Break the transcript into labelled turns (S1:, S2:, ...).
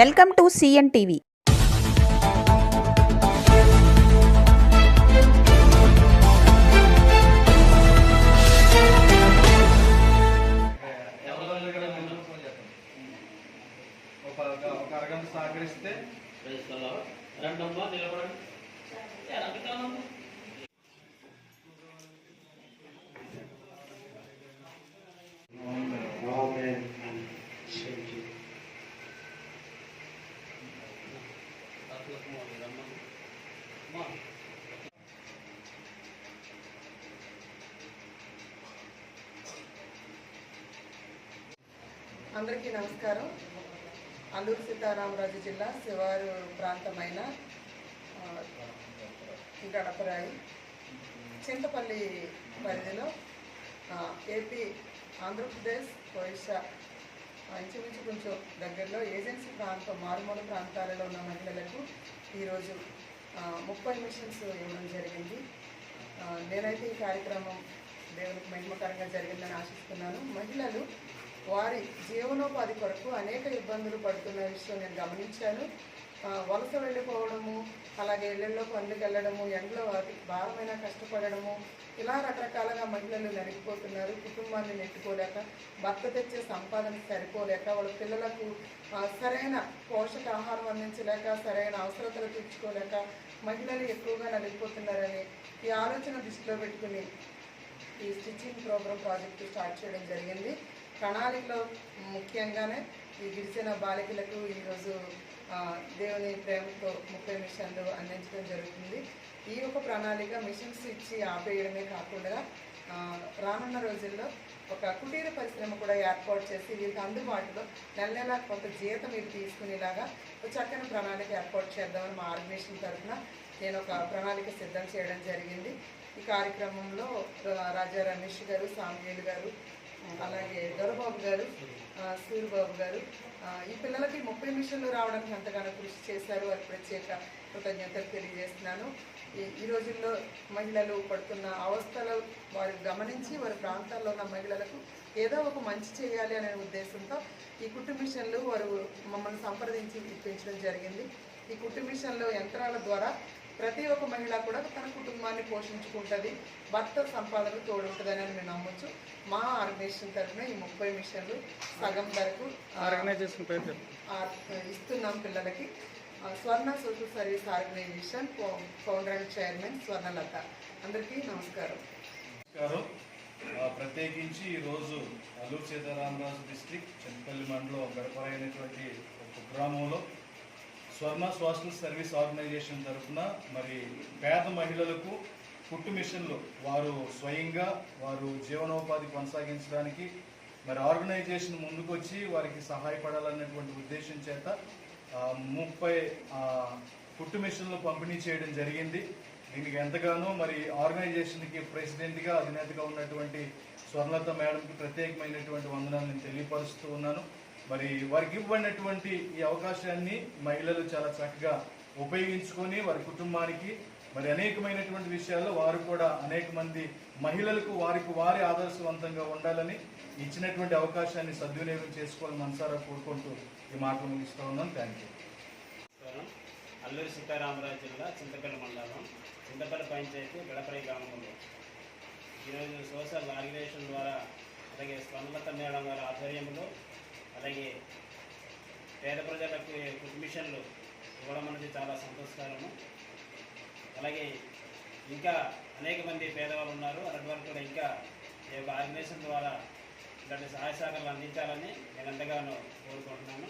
S1: Welcome to CN TV.
S2: ఒక అరగంట సహకరిస్తే.
S3: రెండమ్మా నిలబడండి.
S4: అందరికీ నమస్కారం. అల్లూరు సీతారామరాజు జిల్లా శివారు ప్రాంతమైన గడపరాయి చింతపల్లి పరిధిలో ఏపీ ఆంధ్రప్రదేశ్ ఒడిశా ఆ, ఇంచుమించు కొంచెం దగ్గరలో ఏజెన్సీ ప్రాంతం మారుమూల ప్రాంతాలలో ఉన్న మహిళలకు ఈరోజు ముప్పై మిషన్స్ ఇవ్వడం జరిగింది. నేనైతే ఈ కార్యక్రమం దేవునికి మహిమకరంగా జరిగిందని ఆశిస్తున్నాను. మహిళలు వారి జీవనోపాధి కొరకు అనేక ఇబ్బందులు పడుతున్న విషయం నేను గమనించాను. వలస వెళ్ళిపోవడము అలాగే ఇళ్ళలో పనులకు వెళ్ళడము ఎండలో అతి భారమైన కష్టపడడము ఇలా రకరకాలుగా మహిళలు నలిగిపోతున్నారు కుటుంబాన్ని నెట్టుకోలేక భర్త తెచ్చే సంపాదన సరిపోలేక వాళ్ళ పిల్లలకు సరైన పోషకాహారం అందించలేక సరైన అవసరతలు తీర్చుకోలేక మహిళలు ఎక్కువగా నలిగిపోతున్నారని ఈ ఆలోచన దృష్టిలో పెట్టుకుని ఈ స్టిచ్చింగ్ ప్రోగ్రామ్ ప్రాజెక్టు స్టార్ట్ చేయడం జరిగింది. ప్రణాళికలో ముఖ్యంగానే ఈ గిరిజన బాలికలకు ఈరోజు దేవుని ప్రేమతో ముప్పై మిషన్లు అందించడం జరుగుతుంది. ఈ యొక్క ప్రణాళిక మిషన్స్ ఇచ్చి ఆపేయడమే కాకుండా రానున్న రోజుల్లో ఒక కుటీర పరిశ్రమ కూడా ఏర్పాటు చేసి వీరికి అందుబాటులో నెల నెల కొంత జీతం ఇది తీసుకునేలాగా ఒక చక్కని ప్రణాళిక ఏర్పాటు చేద్దామని మా ఆర్గనైజేషన్ తరఫున నేను ఒక ప్రణాళిక సిద్ధం చేయడం జరిగింది. ఈ కార్యక్రమంలో రాజా రమేష్ గారు సామ్యులు గారు అలాగే దొర గారు సూర్యబాబు గారు. ఈ పిల్లలకి ముప్పై మిషన్లు రావడానికి ఎంతగానో కృషి చేశారు. వారి ప్రత్యేక కృతజ్ఞతలు తెలియజేస్తున్నాను. ఈ ఈ రోజుల్లో మహిళలు పడుతున్న అవస్థలు వారు గమనించి వారి ప్రాంతాల్లో ఉన్న మహిళలకు ఏదో ఒక మంచి చేయాలి అనే ఉద్దేశంతో ఈ కుట్టు మిషన్లు వారు మమ్మల్ని సంప్రదించి ఇప్పించడం జరిగింది. ఈ కుట్టు మిషన్లు యంత్రాల ద్వారా ప్రతి ఒక్క మహిళ కూడా తన కుటుంబాన్ని పోషించుకుంటుంది. భర్త సంపాదన తోడుంటుందని మేము నమ్మొచ్చు. మా ఆర్గనైజేషన్ తరఫున ఈ ముప్పై మిషన్లు సగం ధరకు ఆ,
S2: ఆర్గనైజేషన్
S4: ఇస్తున్నాం పిల్లలకి. ఆ, Swarna social service organisation founder and chairman Swarnalatha. అందరికీ నమస్కారం.
S2: ప్రత్యేకించి ఈరోజు అల్లూరు సీతారామరాజు డిస్ట్రిక్ట్ చింతపల్లి మండలం ఒక గ్రామంలో స్వర్ణ సోషల్ సర్వీస్ ఆర్గనైజేషన్ తరఫున మరి పేద మహిళలకు కుట్టు మిషన్లు వారు స్వయంగా వారు జీవనోపాధి కొనసాగించడానికి మరి ఆర్గనైజేషన్ ముందుకొచ్చి వారికి సహాయపడాలన్నటువంటి ఉద్దేశం చేత ముప్పై పుట్టు కుట్టు మిషన్లు పంపిణీ చేయడం జరిగింది. దీనికి ఎంతగానో మరి ఆర్గనైజేషన్కి ప్రెసిడెంట్గా అధినేతగా ఉన్నటువంటి స్వర్ణలత మేడంకి ప్రత్యేకమైనటువంటి వందనాలు నేను తెలియపరుస్తూ ఉన్నాను. మరి వారికి ఇవ్వనటువంటి ఈ అవకాశాన్ని మహిళలు చాలా చక్కగా ఉపయోగించుకొని వారి కుటుంబానికి మరి అనేకమైనటువంటి విషయాల్లో వారు కూడా అనేక మంది మహిళలకు వారికి వారి ఆదర్శవంతంగా ఉండాలని ఇచ్చినటువంటి అవకాశాన్ని సద్వినియోగం చేసుకోవాలని మనసారా కోరుకుంటూ ఈ మాటలు ముగిస్తూ ఉన్నాను థ్యాంక్ యూ
S3: అల్లూరి సీతారామరాజు జిల్లా చింతపల్లి మండలం చింతపల్లి పంచాయతీ గడపరి గ్రామంలో. ఈరోజు సోషల్ ఆర్గనైజేషన్ ద్వారా అలాగే స్వర్ణలత మేడం గారి ఆధ్వర్యంలో అలాగే పేద ప్రజలకు ఫుడ్ మిషన్లు ఇవ్వడం అనేది చాలా సంతోషకరము. అలాగే ఇంకా అనేక మంది పేదవాళ్ళు ఉన్నారు. అలాంటి వారు కూడా ఇంకా ఈ యొక్క ఆర్గనైజేషన్ ద్వారా ఇలాంటి సహాయ సహకారాలు అందించాలని నేను ఎంతగానో కోరుకుంటున్నాను.